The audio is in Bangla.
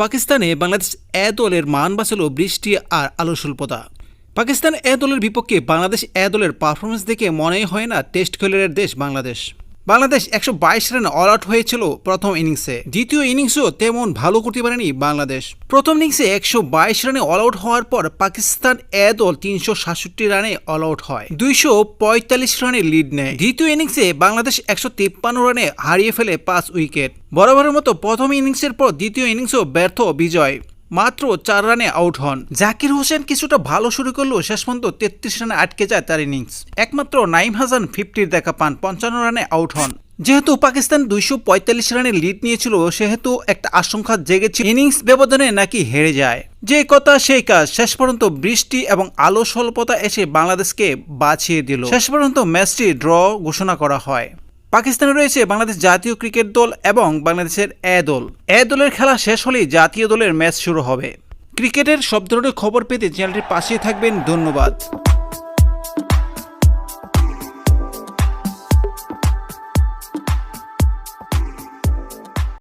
পাকিস্তানে বাংলাদেশ এ দলের মান বাঁচালো বৃষ্টি আর আলো স্বল্পতা। পাকিস্তান এ দলের বিপক্ষে বাংলাদেশ এ দলের পারফরমেন্স দেখে মনেই হয় না টেস্ট খেলের দেশ বাংলাদেশ। বাংলাদেশ একশো বাইশ রানে অল আউট হয়েছিল প্রথম ইনিংসে। দ্বিতীয় ইনিংসও তেমন ভালো করতে পারেনি বাংলাদেশ। প্রথম ইনিংসে একশো বাইশ রানে অল আউট হওয়ার পর পাকিস্তান এ দল তিনশো সাতষট্টি রানে অল আউট হয়। দুইশো পঁয়তাল্লিশ রানে লিড নেয়। দ্বিতীয় ইনিংসে বাংলাদেশ একশো তিপ্পান্ন রানে হারিয়ে ফেলে পাঁচ উইকেট। বরাবরের মতো প্রথম ইনিংসের পর দ্বিতীয় ইনিংসও ব্যর্থ বিজয়। মাত্র চার রানে আউট হন। জাকির হোসেন কিছুটা ভালো শুরু করলেও শেষ পর্যন্ত তেত্রিশ রানে আটকে যায় তার ইনিংস। একমাত্র নাইম হাসান ফিফটির দেখা পান, পঞ্চান্ন রানে আউট হন। যেহেতু পাকিস্তান দুইশো পঁয়তাল্লিশ রানের লিড নিয়েছিল, সেহেতু একটা আশঙ্কা জেগেছে ইনিংস ব্যবধানে নাকি হেরে যায়। যে কথা সেই কাজ। শেষ পর্যন্ত বৃষ্টি এবং আলো স্বল্পতা এসে বাংলাদেশকে বাঁচিয়ে দিল। শেষ পর্যন্ত ম্যাচটি ড্র ঘোষণা করা হয়। পাকিস্তানে রয়েছে বাংলাদেশ জাতীয় ক্রিকেট দল এবং বাংলাদেশের এ দল। এ দলের খেলা শেষ হলেই জাতীয় দলের ম্যাচ শুরু হবে। ক্রিকেটের সব ধরনের খবর পেতে চ্যানেলটির পাশে থাকবেন। ধন্যবাদ।